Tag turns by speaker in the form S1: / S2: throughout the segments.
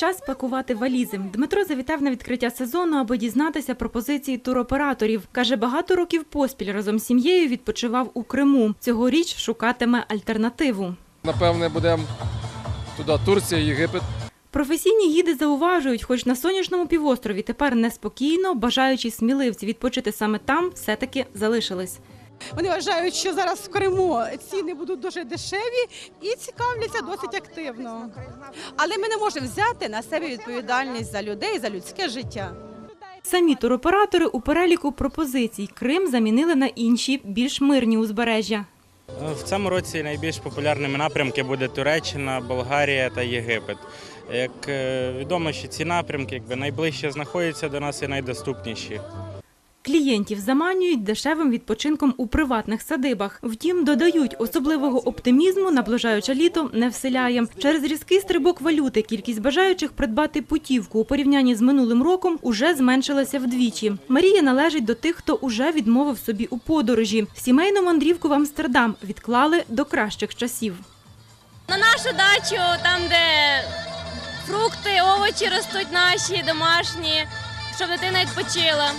S1: Час пакувати валізи. Дмитро завітав на відкриття сезону, аби дізнатися пропозиції туроператорів. Каже, багато років поспіль разом з сім'єю відпочивав у Криму. Цьогоріч шукатиме альтернативу.
S2: Напевне, будемо туди Турція, Єгипет.
S1: Професійні гіди зауважують, хоч на сонячному півострові тепер неспокійно, бажаючі сміливці відпочити саме там, все-таки залишились.
S3: Вони вважають, що зараз в Криму ціни будуть дуже дешеві і цікавляться досить активно.
S4: Але ми не можемо взяти на себе відповідальність за людей, за людське життя.
S1: Самі туроператори у переліку пропозицій Крим замінили на інші, більш мирні узбережжя.
S5: В цьому році найбільш популярними напрямки буде Туреччина, Болгарія та Єгипет. Як е, відомо, що ці напрямки якби найближче знаходяться до нас і найдоступніші.
S1: Клієнтів заманюють дешевим відпочинком у приватних садибах. Втім, додають, особливого оптимізму наближаюче літо не вселяє. Через різкий стрибок валюти кількість бажаючих придбати путівку у порівнянні з минулим роком уже зменшилася вдвічі. Марія належить до тих, хто уже відмовив собі у подорожі. Сімейну мандрівку в Амстердам відклали до кращих часів.
S6: На нашу дачу, там, де фрукти, овочі ростуть наші, домашні, щоб дитина відпочила.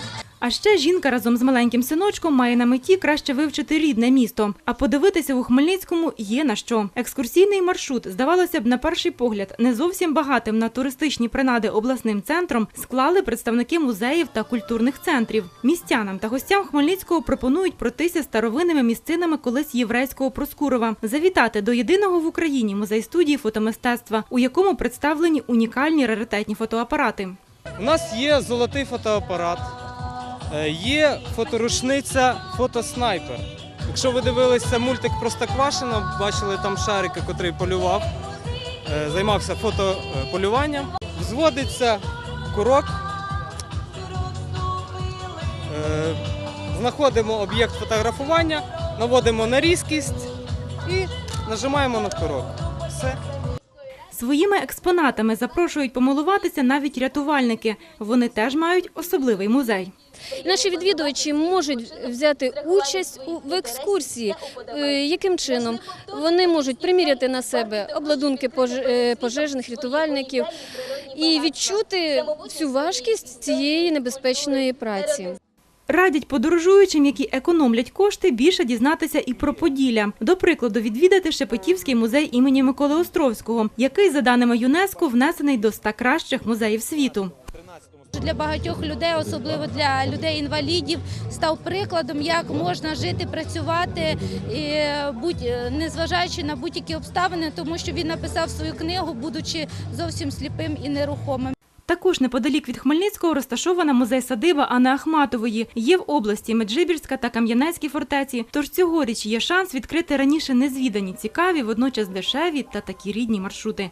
S1: А ще жінка разом з маленьким синочком має на меті краще вивчити рідне місто. А подивитися у Хмельницькому є на що. Екскурсійний маршрут, здавалося б, на перший погляд, не зовсім багатим на туристичні принади обласним центром склали представники музеїв та культурних центрів. Містянам та гостям Хмельницького пропонують пройтися старовинними місцинами колись єврейського Проскурова, завітати до єдиного в Україні музей студії фотомистецтва, у якому представлені унікальні раритетні фотоапарати.
S7: У нас є золотий фотоапарат, є фоторушниця фотоснайпер. Якщо ви дивилися мультик Простоквашино, бачили там шарика, котрий полював, е, займався фотополюванням. Взводиться курок, е, знаходимо об'єкт фотографування, наводимо на різкість і нажимаємо на курок. Все.
S1: Своїми експонатами запрошують помилуватися навіть рятувальники. Вони теж мають особливий музей.
S8: Наші відвідувачі можуть взяти участь в екскурсії. Е, Яким чином вони можуть приміряти на себе обладунки е, пожежних рятувальників і відчути всю важкість цієї небезпечної праці.
S1: Радять подорожуючим, які економлять кошти, більше дізнатися і про Поділля. До прикладу, відвідати Шепетівський музей імені Миколи Островського, який, за даними ЮНЕСКО, внесений до 100 кращих музеїв світу.
S9: Для багатьох людей, особливо для людей-інвалідів, став прикладом, як можна жити, працювати, і будь незважаючи на будь-які обставини, тому що він написав свою книгу, будучи зовсім сліпим і нерухомим.
S1: Також неподалік від Хмельницького розташована музей-садиба Анни Ахматової. Є в області Меджибірська та Кам'янецькі фортеці. Тож цьогоріч є шанс відкрити раніше незвідані, цікаві, водночас дешеві та такі рідні маршрути.